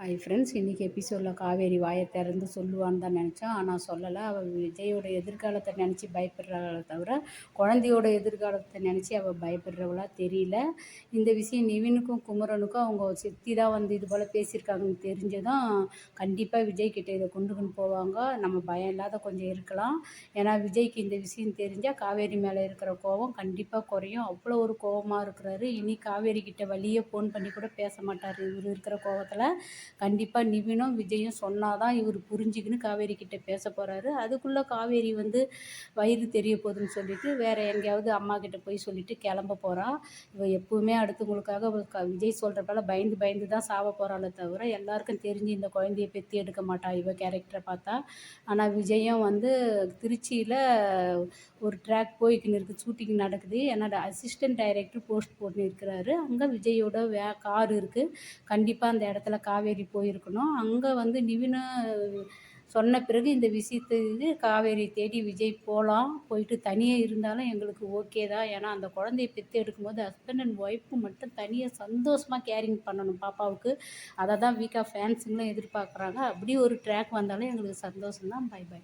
Hi friends இன்றைக்கி எபிசோடில் காவேரி வாயை திறந்து சொல்லுவான்னு தான் நினச்சோம் ஆனால் சொல்லலை. அவள் விஜயோட எதிர்காலத்தை நினச்சி பயப்படுறாளே தவிர குழந்தையோட எதிர்காலத்தை நினச்சி அவள் பயப்படுறவளா தெரியல. இந்த விஷயம் நிவினுக்கும் குமரனுக்கும் அவங்க சித்தி தான் வந்து இது போல் பேசியிருக்காங்கன்னு தெரிஞ்சதும் கண்டிப்பாக விஜய் கிட்டே இதை கொண்டு கொண்டு போவாங்க. நம்ம பயம் இல்லாத கொஞ்சம் இருக்கலாம். ஏன்னா விஜய்க்கு இந்த விஷயம் தெரிஞ்சால் காவேரி மேலே இருக்கிற கோவம் கண்டிப்பாக குறையும். அவ்வளோ ஒரு கோவமாக இருக்கிறாரு. இனி காவேரி கிட்ட வழியே ஃபோன் பண்ணி கூட பேச மாட்டார். இவர் இருக்கிற கோவத்தில் கண்டிப்பாக நிவினும் விஜயும் சொன்னால் தான் இவர் புரிஞ்சுக்கின்னு காவேரி கிட்ட பேச போகிறாரு அதுக்குள்ளே காவேரி வந்து வயிறு தெரிய போகுதுன்னு சொல்லிட்டு வேறு எங்கேயாவது அம்மா கிட்ட போய் சொல்லிட்டு கிளம்ப போகிறான் இவள் எப்போவுமே அடுத்தவங்களுக்காக விஜய் சொல்கிறப்பெல்லாம் பயந்து பயந்து தான் சாவ போகிறாளே தவிர எல்லாருக்கும் தெரிஞ்சு இந்த குழந்தைய பெற்றி எடுக்க மாட்டாள் இவ கேரக்டரை பார்த்தா. ஆனால் விஜயும் வந்து திருச்சியில் ஒரு ட்ராக் போய்க்கின்னு இருக்குது ஷூட்டிங் நடக்குது. என்னோட அசிஸ்டன்ட் டைரக்டர் போஸ்ட் போட்டு இருக்கிறாரு அங்கே விஜயோட வே கார் இருக்குது கண்டிப்பாக அந்த இடத்துல காவேரி போயிருக்கணும். அங்கே வந்து நிவினை சொன்ன பிறகு இந்த விஷயத்தை இது காவேரி தேடி விஜய் போகலாம் போயிட்டு தனியாக இருந்தாலும் எங்களுக்கு ஓகே தான். ஏன்னா அந்த குழந்தைய பெற்று எடுக்கும்போது ஹஸ்பண்ட் அண்ட் ஒய்ஃபு மட்டும் தனியாக சந்தோஷமாக கேரிங் பண்ணணும் பாப்பாவுக்கு. அதை தான் வீக்காக ஃபேன்ஸுங்களும் எதிர்பார்க்குறாங்க. அப்படி ஒரு ட்ராக் வந்தாலும் எங்களுக்கு சந்தோஷம் தான் பை பை